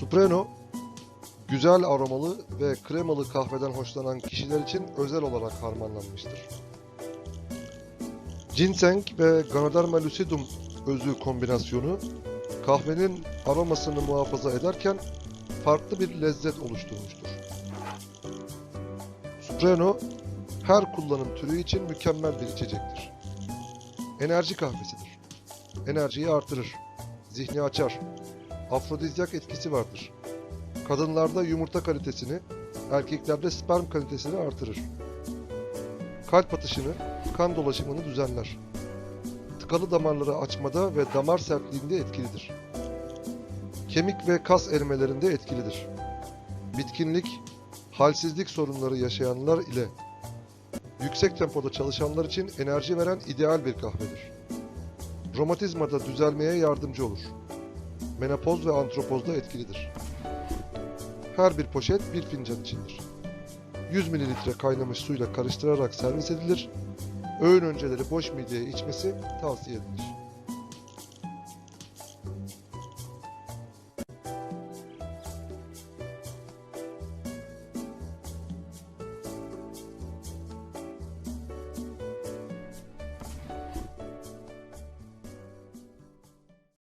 Supreno, güzel aromalı ve kremalı kahveden hoşlanan kişiler için özel olarak harmanlanmıştır. Ginseng ve Ganoderma lucidum özü kombinasyonu kahvenin aromasını muhafaza ederken farklı bir lezzet oluşturmuştur. Supreno, her kullanım türü için mükemmel bir içecektir. Enerji kahvesidir. Enerjiyi artırır, zihni açar, afrodizyak etkisi vardır. Kadınlarda yumurta kalitesini, erkeklerde sperm kalitesini artırır. Kalp atışını, kan dolaşımını düzenler. Tıkalı damarları açmada ve damar sertliğinde etkilidir. Kemik ve kas erimelerinde etkilidir. Bitkinlik, halsizlik sorunları yaşayanlar ile yüksek tempoda çalışanlar için enerji veren ideal bir kahvedir. Romatizmada düzelmeye yardımcı olur. Menopoz ve antropozda etkilidir. Her bir poşet bir fincan içindir. 100 mililitre kaynamış suyla karıştırarak servis edilir. Öğün önceleri boş mideye içmesi tavsiye edilir.